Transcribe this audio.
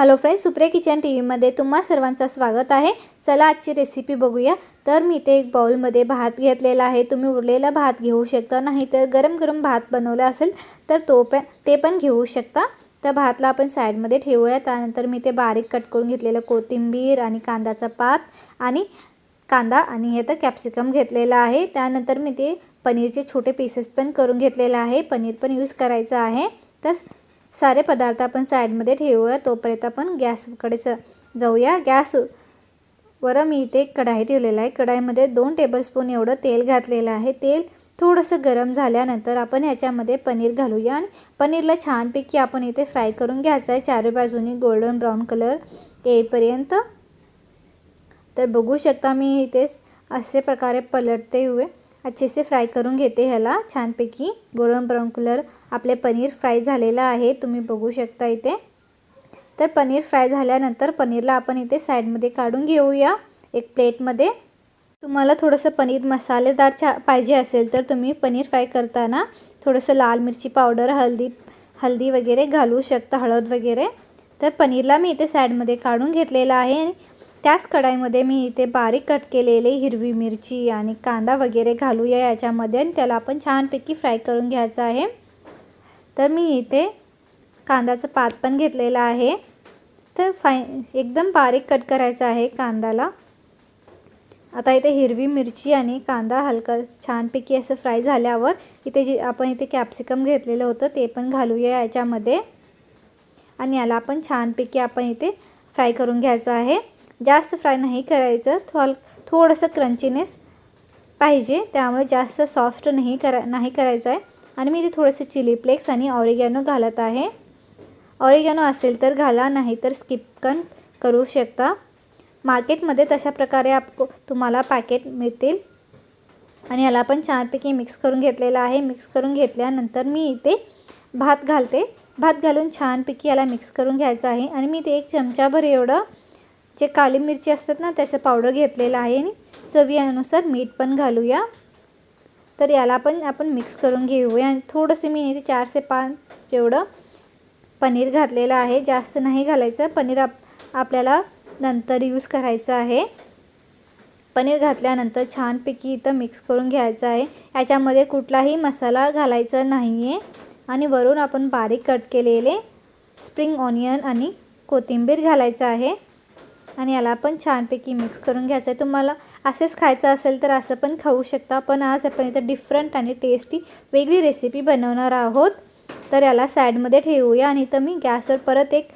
Hello friends Supriya kitchen T व्हीमध्ये तुम्हा सर्वांचं स्वागत आहे. चला आजची रेसिपी बघूया. तर मी इथे एक बाउलमध्ये भात घेतलेला आहे. तुम्ही उरलेला भात घेऊ शकता नाही तर गरम गरम भात बनवला असेल तर तो पण ते पण घेऊ शकता. तर भातला आपण साईडमध्ये ठेवूया. त्यानंतर मी ते बारीक कट करून घेतलेलं कोथिंबीर आणि कांदाचा पात आणि कांदा आणि हे तर कॅप्सिकम घेतलेला आहे. त्यानंतर मी ते पनीरचे छोटे पीसेस पण करून घेतलेलं आहे. पनीर पण यूज करायचं आहे. तर सारे पदार्थ आपण साईडमध्ये ठेवूया. तोपर्यंत आपण गॅसकडे च जाऊया. गॅस वर मी इथे कढाई ठेवलेला आहे. कढाईमध्ये दोन टेबलस्पून एवढं तेल घातलेलं आहे. तेल थोडंसं गरम झाल्यानंतर आपण ह्याच्यामध्ये पनीर घालूया आणि पनीरला छानपैकी आपण इथे फ्राय करून घ्यायचं आहे. चारी बाजूनी गोल्डन ब्राऊन कलर येईपर्यंत. तर बघू शकता मी इथे असे प्रकारे पलटते हुए. अच्छेसे फ्राय करून घेते ह्याला छानपैकी. गोल्डन ब्राऊन कलर आपले पनीर फ्राय झालेलं आहे. तुम्ही बघू शकता इथे. तर पनीर फ्राय झाल्यानंतर पनीरला आपण इथे साईडमध्ये काढून घेऊया. एक प्लेटमध्ये. तुम्हाला थोडंसं पनीर मसालेदार छा पाहिजे असेल तर तुम्ही पनीर फ्राय करताना थोडंसं लाल मिरची पावडर हळदी हळदी वगैरे घालू शकता हळद वगैरे. तर पनीरला मी इथे साईडमध्ये काढून घेतलेलं आहे. त्याच कढाईमध्ये मी इथे बारीक कट केलेले हिरवी मिरची आणि कांदा वगैरे घालूया याच्यामध्ये आणि त्याला आपण छानपैकी फ्राय करून घ्यायचं आहे. तर मी इथे कांद्याचं पात पण घेतलेलं आहे. तर फाय एकदम बारीक कट करायचं आहे कांद्याला. आता इथे हिरवी मिरची आणि कांदा हलका छानपैकी असं फ्राय झाल्यावर इथे जे आपण इथे कॅप्सिकम घेतलेलं होतं ते पण घालूया याच्यामध्ये. आणि याला आपण छानपैकी आपण इथे फ्राय करून घ्यायचं आहे. जास्त फ्राय नाही करायचं. थोल थोडंसं क्रंचीनेस पाहिजे. त्यामुळे जास्त सॉफ्ट नाही करा नाही करायचं आहे. आणि मी इथे थोडेसे चिली फ्लेक्स आणि ऑरिगॅनो घालत आहे. ऑरिगॅनो असेल तर घाला नाही तर स्किप पण करू शकता. मार्केटमध्ये तशा प्रकारे आप तुम्हाला पॅकेट मिळतील. आणि याला पण छानपैकी मिक्स करून घेतलेला आहे. मिक्स करून घेतल्यानंतर मी इथे भात घालते. भात घालून छानपैकी याला मिक्स करून घ्यायचं आहे. आणि मी ते एक चमचाभर एवढं जे काली मिरची असतात ना त्याचं पावडर घेतलेलं आहे आणि चवीनुसार मीठ पण घालूया. तर याला पण आपण मिक्स करून घेऊया. आणि थोडंसं मी इथे चार से पाच एवढं पनीर घातलेलं आहे जास्त नाही घालायचं. पनीर आप आपल्याला नंतर यूज करायचं आहे. पनीर घातल्यानंतर छानपैकी इथं मिक्स करून घ्यायचं आहे. याच्यामध्ये कुठलाही मसाला घालायचा नाही आहे आणि वरून आपण बारीक कट केलेले स्प्रिंग ऑनियन आणि कोथिंबीर घालायचं आहे. आणि याला पण छानपैकी मिक्स करून घ्यायचं आहे तुम्हाला असेच खायचं असेल तर असं पण खाऊ शकता. पण आज आपण इथं डिफरंट आणि टेस्टी वेगळी रेसिपी बनवणार आहोत. तर याला साईडमध्ये ठेवूया आणि इथं मी गॅसवर परत एक